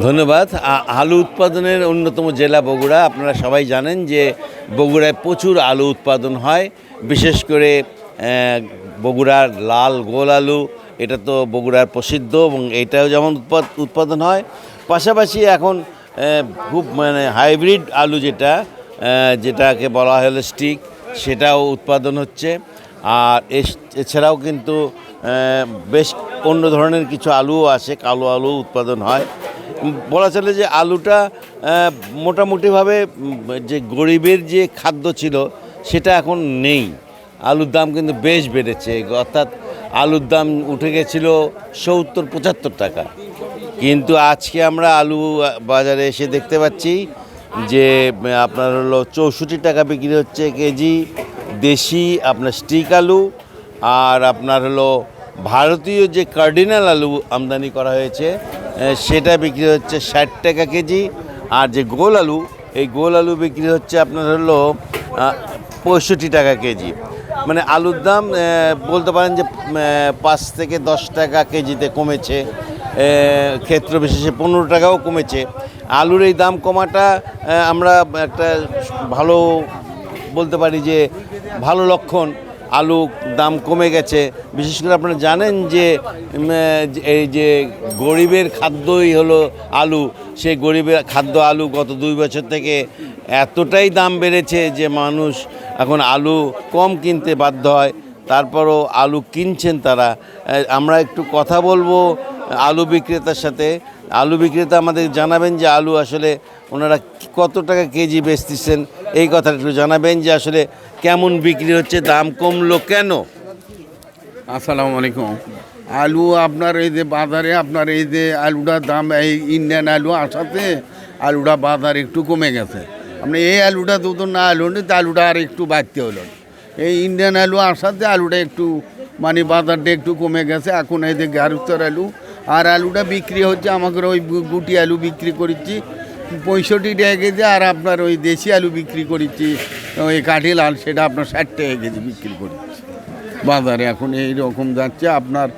ধন্যবাদ। আলু উৎপাদনের অন্যতম জেলা বগুড়া। আপনারা সবাই জানেন যে বগুড়ায় প্রচুর আলু উৎপাদন হয়। বিশেষ করে বগুড়ার লাল গোল আলু, এটা তো বগুড়ার প্রসিদ্ধ এবং এটাও যেমন উৎপাদ- উৎপাদন হয়। পাশাপাশি এখন খুব মানে হাইব্রিড আলু যেটা যেটাকে বলা হয় স্টিক, সেটাও উৎপাদন হচ্ছে। আর এছাড়াও কিন্তু বেশ অন্য ধরনের কিছু আলুও আছে কালো আলু উৎপাদন হয়। বলা চলে যে আলুটা মোটামুটিভাবে যে গরিবের যে খাদ্য ছিল, সেটা এখন নেই। আলুর দাম কিন্তু বেশ বেড়েছে। অর্থাৎ আলুর দাম উঠে গেছিল সত্তর, পঁচাত্তর টাকা। কিন্তু আজকে আমরা আলু বাজারে এসে দেখতে পাচ্ছি যে, আপনার হলো চৌষট্টি টাকা বিক্রি হচ্ছে কেজি, দেশি আপনার স্টিক আলু, আর আপনার হলো ভারতীয় যে কার্ডিনাল আলু আমদানি করা হয়েছে সেটা বিক্রি হচ্ছে ষাট টাকা কেজি। আর যে গোল আলু, এই গোল আলু বিক্রি হচ্ছে আপনার হলো পঁয়ষট্টি টাকা কেজি। মানে আলুর দাম বলতে পারেন যে পাঁচ থেকে দশ টাকা কেজিতে কমেছে। ক্ষেত্র বিশেষে পনেরো টাকাও কমেছে। আলুর এই দাম কমাটা আমরা একটা ভালো, বলতে পারি যে, ভালো লক্ষণ। আলু দাম কমে গেছে। বিশেষ করে আপনারা জানেন যে এই যে গরিবের খাদ্যই হলো আলু। সেই গরিবের খাদ্য আলু গত দুই বছর থেকে এতটাই দাম বেড়েছে যে মানুষ এখন আলু কম কিনতে বাধ্য হয়। তারপরও আলু কিনছেন তারা। আমরা একটু কথা বলব আলু বিক্রেতার সাথে। আলু বিক্রেতা আমাদের জানাবেন যে আলু আসলে ওনারা কত টাকা কেজি বেচতেছেন। এই কথাটা একটু জানাবেন যে আসলে কেমন বিক্রি হচ্ছে, দাম কমলো কেন? আসসালামু আলাইকুম। আলু আপনার এই যে বাজারে, আপনার এই যে আলুটার দাম, এই ইন্ডিয়ান আলু আসাতে আলুটা বাজার একটু কমে গেছে। আপনি এই আলুটা দুটো না আলু নি তা আলুটা আর একটু বাড়তে হলো। এই ইন্ডিয়ান আলু আসাতে আলুটা একটু মানে বাজারটা একটু কমে গেছে। এখন এই যে গারুস্তর আলু, আর আলুটা বিক্রি হচ্ছে আমাকে ওই গুটি আলু বিক্রি করেছি। পঁয়ষট্টি টাকা কেজি আর আপনার ওই দেশি আলু বিক্রি করেছি, ওই কাঠি লাল সেটা আপনার ষাট টাকা কেজি বিক্রি করেছি। বাজারে এখন এই রকম যাচ্ছে, আপনার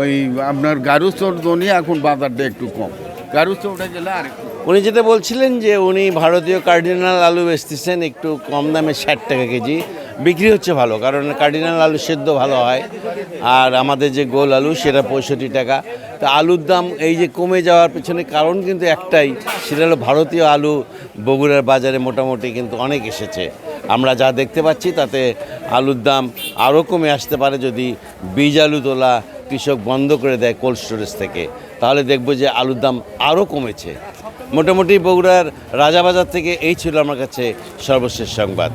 ওই, আপনার গারুচোর দনি এখন বাজারটা একটু কম। গারুচোরটা গেলে আর উনি যেটা বলছিলেন যে উনি ভারতীয় কার্ডিনাল আলু বেচতেছেন একটু কম দামে ষাট টাকা কেজি। বিক্রি হচ্ছে ভালো, কারণ কার্ডিনাল আলু সেদ্ধ ভালো হয়। আর আমাদের যে গোল আলু, সেটা পঁয়ষট্টি টাকা। তো আলুর দাম এই যে কমে যাওয়ার পেছনে কারণ কিন্তু একটাই, সেটা হলো ভারতীয় আলু বগুড়ার বাজারে মোটামুটি কিন্তু অনেক এসেছে। আমরা যা দেখতে পাচ্ছি, তাতে আলুর দাম আরও কমে আসতে পারে যদি বীজ আলু তোলা কৃষক বন্ধ করে দেয় কোল্ড স্টোরেজ থেকে। তাহলে দেখব যে আলুর দাম আরও কমেছে। মোটামুটি বগুড়ার রাজাবাজার থেকে এই ছিল আমার কাছে সর্বশেষ সংবাদ।